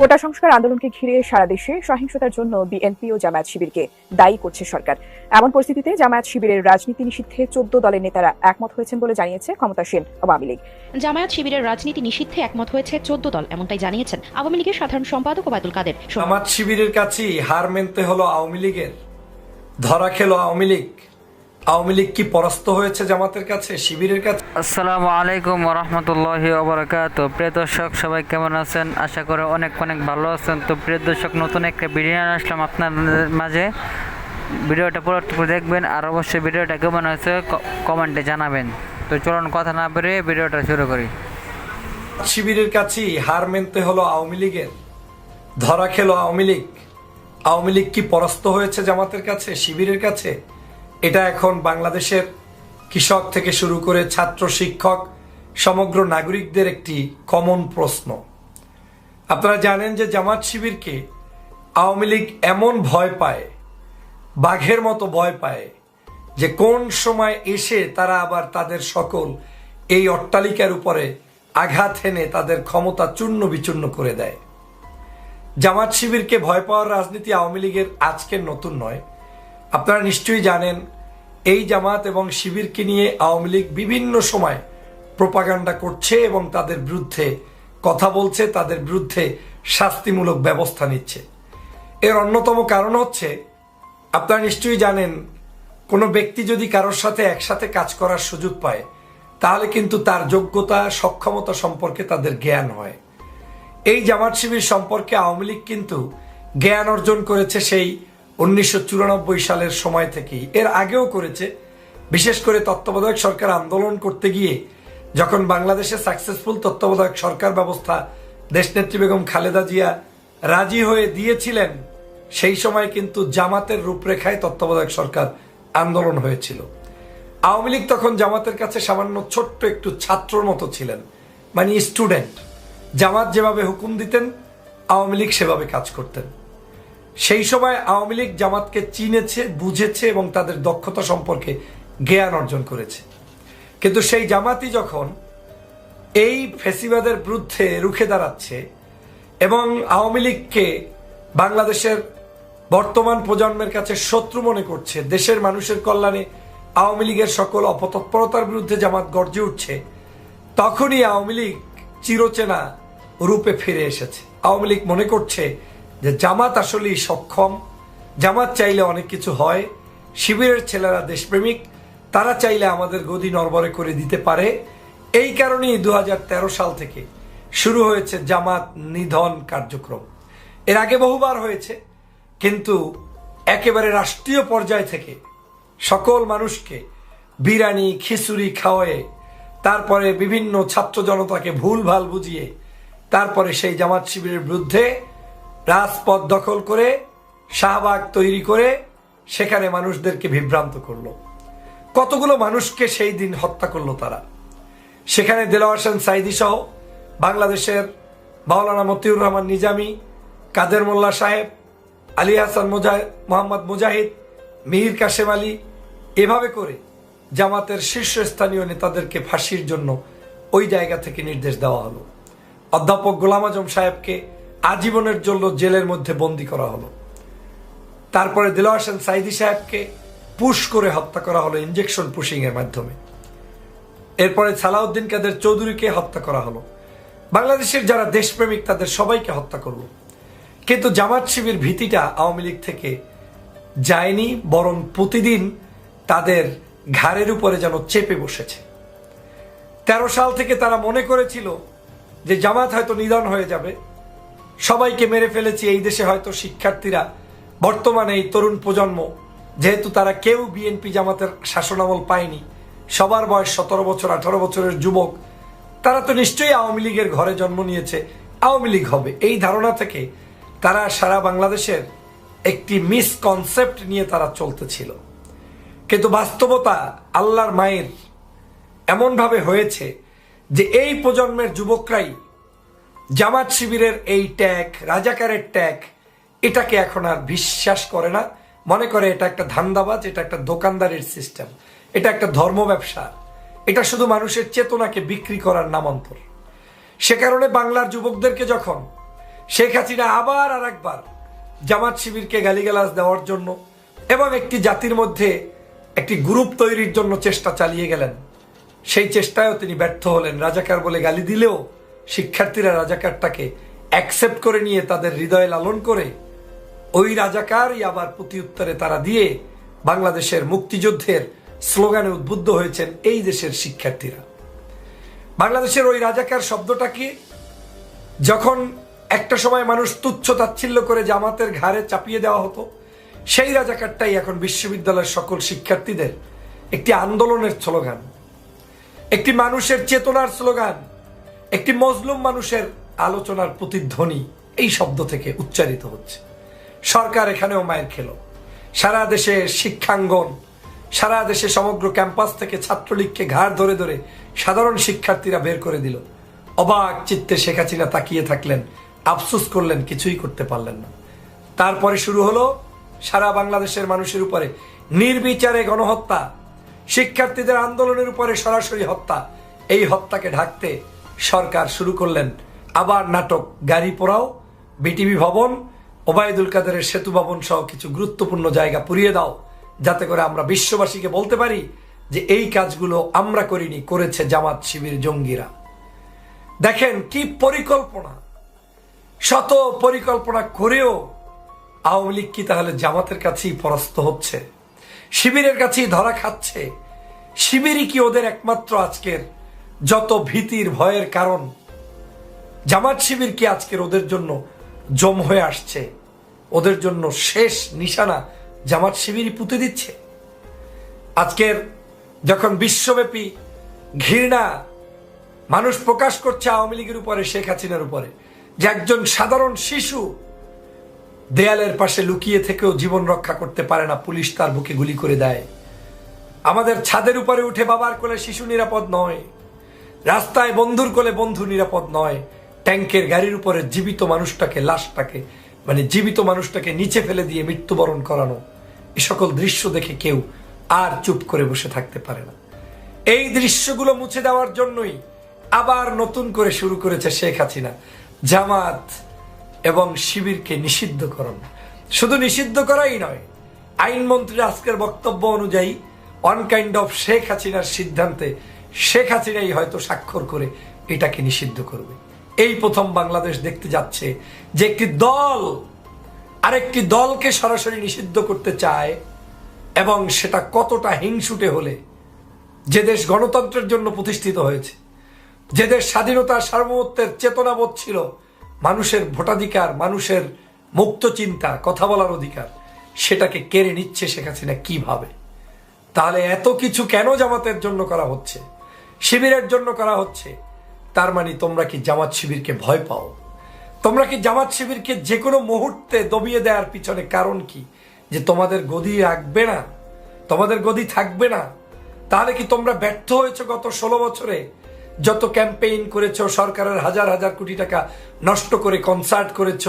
কোটা সংস্কার আন্দোলনকে ঘিরে সারা দেশে সহিংসতার জন্য বিএনপি ও জামায়াত শিবিরকে দায়ী করছে সরকার। এমন পরিস্থিতিতে জামায়াত শিবিরের রাজনীতি নিষিদ্ধে চোদ্দ দলের নেতারা একমত হয়েছেন বলে জানিয়েছে ক্ষমতাসীন আওয়ামী লীগ। জামায়াত শিবিরের রাজনীতি নিষিদ্ধে একমত হয়েছে চোদ্দ দল এমনটাই জানিয়েছেন আওয়ামী লীগের সাধারণ সম্পাদক ওবায়দুল কাদের। জামাত শিবিরের কাছেই হার মানতে হলো আওয়ামী লীগের ধরা খেলো আওয়ামী লীগ। আওয়ামী লীগ কি পরাস্ত হয়েছে জামাতের কাছে শিবিরের কাছে? আসসালামু আলাইকুম রহমতুল্লাহি ওবরাকাত প্রিয় দর্শক সবাই কেমন আছেন? আশা করি অনেক অনেক ভালো আছেন। তো প্রিয় দর্শক নতুন একটা ভিডিও আসলাম আপনাদের মাঝে। ভিডিওটা পুরো দেখবেন আর অবশ্যই ভিডিওটা কেমন হয়েছে কমেন্টে জানাবেন। তো চলুন কথা না বেরিয়ে ভিডিওটা শুরু করি। শিবিরের কাছেই হার মানতে হলো আওয়ামী লীগের। ধরা খেলো আওয়ামী লীগ। আওয়ামী লীগ কি পরাস্ত হয়েছে জামাতের কাছে শিবিরের কাছে? এটা এখন বাংলাদেশের কৃষক থেকে শুরু করে ছাত্র শিক্ষক, সমগ্র নাগরিকদের একটি কমন প্রশ্ন। আপনারা জানেন যে জামাত শিবিরকে আওয়ামী লীগ এমন ভয় পায়, বাঘের মতো ভয় পায়, যে কোন সময় এসে তারা আবার তাদের সকল এই অট্টালিকার উপরে আঘাত হেনে তাদের ক্ষমতা চূর্ণ বিচূর্ণ করে দেয়। জামাত শিবিরকে ভয় পাওয়ার রাজনীতি আওয়ামী লীগের আজকের নতুন নয়। আপনারা নিশ্চয়ই জানেন এই জামাত এবং শিবিরকে নিয়ে আওয়ামী লীগ বিভিন্ন সময় প্রপাগান্ডা করছে এবং তাদের বিরুদ্ধে কথা বলছে, তাদের বিরুদ্ধে শাস্তিমূলক ব্যবস্থা নিচ্ছে। এর অন্যতম কারণ হচ্ছে, আপনারা নিশ্চয়ই জানেন, কোনো ব্যক্তি যদি কারোর সাথে একসাথে কাজ করার সুযোগ পায়, তাহলে কিন্তু তার যোগ্যতা, সক্ষমতা সম্পর্কে তাদের জ্ঞান হয়। এই জামাত শিবির সম্পর্কে আওয়ামী লীগ কিন্তু জ্ঞান অর্জন করেছে সেই উনিশশো চুরানব্বই সালের সময় থেকেই। এর আগেও করেছে। বিশেষ করে তত্ত্বাবধায়ক সরকার আন্দোলন করতে গিয়ে যখন বাংলাদেশে সাকসেসফুল তত্ত্বাবধায়ক সরকার ব্যবস্থা দেশনেত্রী বেগম খালেদা জিয়া রাজি হয়ে দিয়েছিলেন, সেই সময় কিন্তু জামাতের রূপরেখায় তত্ত্বাবধায়ক সরকার আন্দোলন হয়েছিল। আওয়ামী লীগ তখন জামাতের কাছে সামান্য ছোট্ট একটু ছাত্রর মতো ছিলেন মানে স্টুডেন্ট জামাত যেভাবে হুকুম দিতেন, আওয়ামী লীগ সেভাবে কাজ করতেন। সেই সময় আওয়ামী লীগ জামাতকে চিনেছে, বুঝেছে এবং তাদের দক্ষতা সম্পর্কে জ্ঞান অর্জন করেছে। কিন্তু সেই জামাতই যখন এই ফেসিবাদের বিরুদ্ধে রুখে দাঁড়াচ্ছে এবং আওয়ামী লীগকে বাংলাদেশের বর্তমান প্রজন্মের কাছে শত্রু মনে করছে, দেশের মানুষের কল্যাণে আওয়ামী লীগের সকল অপতৎপরতার বিরুদ্ধে জামাত গর্জে উঠছে, তখনই আওয়ামী লীগ চিরচেনা রূপে ফিরে এসেছে। আওয়ামী লীগ মনে করছে যে জামাত আসলেই সক্ষম। জামাত চাইলে অনেক কিছু হয়। শিবিরের ছেলেরা দেশপ্রেমিক। তারা চাইলে আমাদের গদি নরবরে করে দিতে পারে। এই কারণেই দু হাজার তেরো সাল থেকে শুরু হয়েছে জামাত নিধন কার্যক্রম। এর আগে বহুবার হয়েছে, কিন্তু একেবারে রাষ্ট্রীয় পর্যায় থেকে সকল মানুষকে বিরিয়ানি, খিচুড়ি খাওয়ায়ে, তারপরে বিভিন্ন ছাত্র জনতাকে ভুল ভালো বুঝিয়ে, তারপরে সেই জামাত শিবিরের বিরুদ্ধে রাজপথ দখল করে, শাহবাগ তৈরি করে সেখানে মানুষদেরকে বিভ্রান্ত করল। কতগুলো মানুষকে সেই দিন হত্যা করল তারা। সেখানে দেলোয়ার হোসেন সাইদি সহ বাংলাদেশের মাওলানা মতিউর রহমান নিজামি, কাদের মোল্লা সাহেব, আলী হাসান মুজাহিদ মোহাম্মদ মুজাহিদ, মিহির কাশেম আলী, এভাবে করে জামাতের শীর্ষস্থানীয় নেতাদেরকে ফাঁসির জন্য ওই জায়গা থেকে নির্দেশ দেওয়া হলো। অধ্যাপক গোলাম আজম সাহেবকে আজীবনের জন্য জেলের মধ্যে বন্দি করা হলো। তারপরে দিলওয়ার সাইদি সাহেবকে পুশ করে হত্যা করা হলো ইঞ্জেকশন পুশিং এর মাধ্যমে। এরপরে সালাউদ্দিন কাদের চৌধুরীকে হত্যা করা হলো। বাংলাদেশের যারা দেশপ্রেমিক, তাদের সবাইকে হত্যা করল। কিন্তু জামাত শিবির ভীতিটা আওয়ামী লীগ থেকে যায়নি, বরং প্রতিদিন তাদের ঘাড়ের উপরে যেন চেপে বসেছে। তেরো সাল থেকে তারা মনে করেছিল যে জামাত হয়তো নিধন হয়ে যাবে। সবাইকে মেরে ফেলেছি এই দেশে হয়তো শিক্ষার্থীরা। বর্তমানে এই তরুণ প্রজন্ম, যেহেতু তারা কেউ বিএনপি জামাতের শাসনামল পায়নি, সবার বয়স সতেরো বছর, আঠারো বছরের যুবক, তারা তো নিশ্চয়ই আওয়ামী লীগের ঘরে জন্ম নিয়েছে, আওয়ামী লীগ হবে। এই ধারণা থেকে তারা সারা বাংলাদেশের একটি মিসকনসেপ্ট নিয়ে তারা চলতেছিল। কিন্তু বাস্তবতা আল্লাহর মায়ের এমনভাবে হয়েছে যে এই প্রজন্মের যুবকরাই জামাত শিবিরের এই ট্যাগ, রাজাকারের ট্যাগ, এটাকে এখন আর বিশ্বাস করে না। মনে করে এটা একটা ধান্দাবাজ, এটা একটা দোকানদারের সিস্টেম এটা একটা ধর্ম ব্যবসা। এটা শুধু মানুষের চেতনাকে বিক্রি করার নামান্তর। সে কারণে বাংলার যুবকদেরকে যখন শেখ হাসিনা আবার আর একবার জামাত শিবিরকে গালিগালাজ দেওয়ার জন্য এবং একটি জাতির মধ্যে একটি গ্রুপ তৈরির জন্য চেষ্টা চালিয়ে গেলেন, সেই চেষ্টায়ও তিনি ব্যর্থ হলেন। রাজাকার বলে গালি দিলেও শিক্ষার্থীরা রাজাকারটাকে অ্যাকসেপ্ট করে নিয়ে তাদের হৃদয়ে লালন করে, ওই রাজাকারই আবার প্রতি উত্তরে তারা দিয়ে বাংলাদেশের মুক্তিযুদ্ধের স্লোগানে উদ্বুদ্ধ হয়েছেন এই দেশের শিক্ষার্থীরা। বাংলাদেশের ওই রাজাকার শব্দটাকে যখন একটা সময় মানুষ তুচ্ছ তাচ্ছিল্য করে জামাতের ঘাড়ে চাপিয়ে দেওয়া হতো, সেই রাজাকারটাই এখন বিশ্ববিদ্যালয়ের সকল শিক্ষার্থীদের একটি আন্দোলনের স্লোগান, একটি মানুষের চেতনার স্লোগান একটি মজলুম মানুষের আলোচনার প্রতিধ্বনি এই শব্দ থেকে উচ্চারিত হচ্ছে। সরকার এখানেও মায়ের খেলো। সারা দেশে শিক্ষাঙ্গন, সারা দেশে সমগ্র ক্যাম্পাস থেকে ছাত্রলীগকে ঘাড় ধরে ধরে সাধারণ শিক্ষার্থীরা বের করে দিল। অবাক চিত্তে শেখ হাসিনা তাকিয়ে থাকলেন, আফসুস করলেন, কিছুই করতে পারলেন না। তারপরে শুরু হলো সারা বাংলাদেশের মানুষের উপরে নির্বিচারে গণহত্যা, শিক্ষার্থীদের আন্দোলনের উপরে সরাসরি হত্যা। এই হত্যাকে ঢাকতে সরকার শুরু করলেন। আবার নাটক, গাড়ি পোড়াও, বিটিভি ভবন, ওবায়দুল কাদেরের সেতু ভবন সহ কিছু গুরুত্বপূর্ণ জায়গা পুড়িয়ে দাও, যাতে করে আমরা বিশ্ববাসীকে বলতে পারি যে এই কাজগুলো আমরা করিনি, করেছে জামাত শিবির জঙ্গিরা। দেখেন কি পরিকল্পনা। শত পরিকল্পনা করেও আওয়ামী লীগ কি তাহলে জামাতের কাছেই পরাস্ত হচ্ছে? শিবিরের কাছেই ধরা খাচ্ছে? শিবিরই কি ওদের একমাত্র আজকের যত ভীতির ভয়ের কারণ, জামাত শিবির কি আজকের ওদের জন্য জম হয়ে আসছে? ওদের জন্য শেষ নিশানা জামাত শিবিরই পুঁতে দিচ্ছে? আজকের যখন বিশ্বব্যাপী ঘৃণা মানুষ প্রকাশ করছে আওয়ামী লীগের উপরে, শেখ হাসিনার উপরে, যে একজন সাধারণ শিশু দেয়ালের পাশে লুকিয়ে থেকেও জীবন রক্ষা করতে পারে না, পুলিশ তার বুকে গুলি করে দেয়। আমাদের ছাদের উপরে উঠে বাবার কোলে শিশু নিরাপদ নয়। রাস্তায় বন্ধুর কোলে বন্ধু নিরাপদ নয়। ট্যাঙ্কের গাড়ির উপরে জীবিত মানুষটাকে, লাশটাকে মানে জীবিত মানুষটাকে নিচে ফেলে দিয়ে মৃত্যুবরণ করানো। এ সকল দৃশ্য দেখে কেউ আর চুপ করে বসে থাকতে পারে না। এই দৃশ্যগুলো মুছে দেওয়ার জন্যই আবার নতুন করে শুরু করেছে শেখ হাসিনা। জামাত এবং শিবিরকে নিষিদ্ধ নিষিদ্ধকরণ। শুধু নিষিদ্ধ করাই নয়, আইনমন্ত্রীর আজকের বক্তব্য অনুযায়ী অন কাইন্ড অফ শেখ হাসিনার সিদ্ধান্তে শেখ হাসিনাই হয়তো স্বাক্ষর করে এটাকে নিষিদ্ধ করবে। এই প্রথম বাংলাদেশ দেখতে যাচ্ছে যে একটি দল, আরেকটি দলকে সরাসরি নিষিদ্ধ করতে চায় এবং সেটা কতটা হিংসুটে হলে যে দেশ গণতন্ত্রের জন্য প্রতিষ্ঠিত হয়েছে, যে দেশ স্বাধীনতার সার্বভৌমত্বের চেতনাবোধ ছিল, মানুষের ভোটাধিকার, মানুষের মুক্ত চিন্তা, কথা বলার অধিকার, সেটাকে কেড়ে নিচ্ছে শেখ হাসিনা কীভাবে? তাহলে এত কিছু কেন জামাতের জন্য করা হচ্ছে? শিবিরের জন্য করা হচ্ছে। তার মানে তোমরা কি জামাত শিবিরকে ভয় পাও? তোমরা কি জামাত শিবিরকে যে কোনো মুহূর্তে দবিয়ে দেওয়ার পিছনে কারণ কি? যে তোমাদের গদি রাখবে না? তোমাদের গদি থাকবে না? তাহলে কি তোমরা ব্যর্থ হয়েছো গত ষোলো বছরে? যত ক্যাম্পেইন করেছ, সরকারের হাজার হাজার কোটি টাকা নষ্ট করে কনসার্ট করেছ,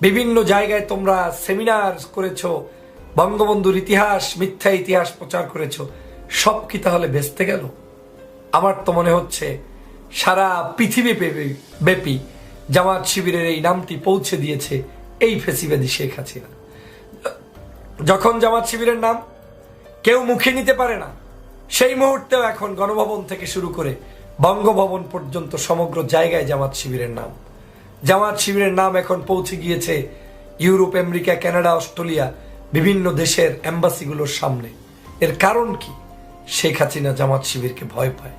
বিভিন্ন জায়গায় তোমরা সেমিনার করেছ, বঙ্গবন্ধুর ইতিহাস, মিথ্যা ইতিহাস প্রচার করেছ, সব কি তাহলে বেচতে গেল? আমার তো মনে হচ্ছে সারা পৃথিবী ব্যাপী- জামাত শিবিরের এই নামটি পৌঁছে দিয়েছে এই ফেসিবাদী শেখ হাসিনা। যখন জামাত শিবিরের নাম কেউ মুখে নিতে পারে না, সেই মুহূর্তেও এখন গণভবন থেকে শুরু করে বঙ্গভবন পর্যন্ত সমগ্র জায়গায় জামাত শিবিরের নাম। জামাত শিবিরের নাম এখন পৌঁছে গিয়েছে ইউরোপ, আমেরিকা, কানাডা, অস্ট্রেলিয়া, বিভিন্ন দেশের এম্বাসিগুলোর সামনে। এর কারণ কি? শেখ হাসিনা জামাত শিবিরকে ভয় পায়।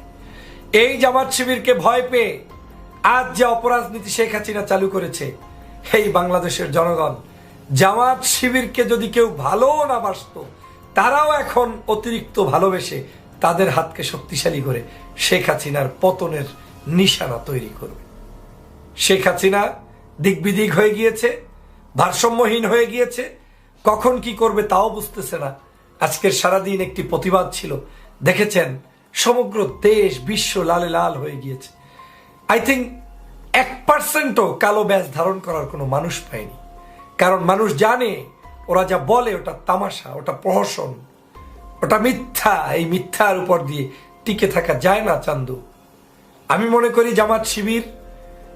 এই জামাত শিবিরকে ভয় পেয়ে আজ যে অপরাজনীতি শেখ হাসিনা চালু করেছে, এই বাংলাদেশের জনগণ জামাত শিবিরকে যদি কেউ ভালো না বাসত, তারাও এখন অতিরিক্ত ভালোবেসে তাদের হাতকে শক্তিশালী করে শেখ হাসিনার পতনের নিশানা তৈরি করবে। শেখ হাসিনা দিকবিদিক হয়ে গিয়েছে, ভারসাম্যহীন হয়ে গিয়েছে, কখন কি করবে তাও বুঝতেছে না। আজকের সারাদিন একটি প্রতিবাদ ছিল। দেখেছেন, সমগ্র দেশ বিশ্ব লালে লাল হয়ে গিয়েছে। আই থিঙ্ক এক পার্সেন্টও কালো ব্যাজ ধারণ করার কোনো মানুষ পায়নি। কারণ মানুষ জানে, ওরা যা বলে ওটা তামাশা, ওটা প্রহসন, ওটা মিথ্যা। এই মিথ্যার উপর দিয়ে টিকে থাকা যায় না চান্দু। আমি মনে করি জামাত শিবির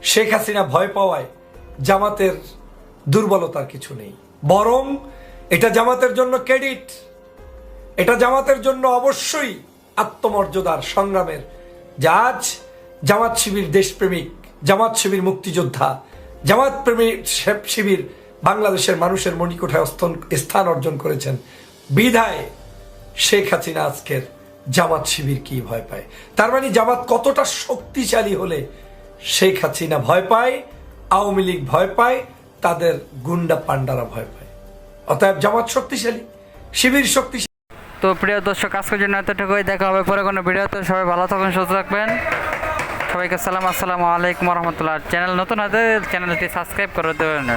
শেখ হাসিনা ভয় পাওয়ায় জামাতের দুর্বলতার কিছু নেই। বরং এটা জামাতের জন্য ক্রেডিট। এটা জামাতের জন্য অবশ্যই আত্মমর্যাদার সংগ্রামের যে আজ জামাত শিবির দেশপ্রেমিক, জামাত শিবির মুক্তিযোদ্ধা, জামাত প্রেমিক শিবির বাংলাদেশের মানুষের মণিকোঠায় স্থান অর্জন করেছেন। বিধায় শেখ হাসিনা আজকের জামাত শিবির কি ভয় পায়? তার মানে জামাত কতটা শক্তিশালী হলে শেখ হাসিনা ভয় পায়, আওয়ামী লীগ ভয় পায়, তাদের গুন্ডা পান্ডারা ভয় পায়? অতএব জামাত শক্তিশালী, শিবির শক্তিশালী। তো প্রিয় দর্শক, আজকের জন্য এতটুকুই। দেখা হবে পরে কোনো ভিডিওতে। সবাই ভালো থাকবেন সুস্থ থাকবেন। সবাইকে সালাম, আসসালামু আলাইকুম রহমতুল্লাহ। চ্যানেল নতুন হাতে চ্যানেলটি সাবস্ক্রাইব করে দেবেন।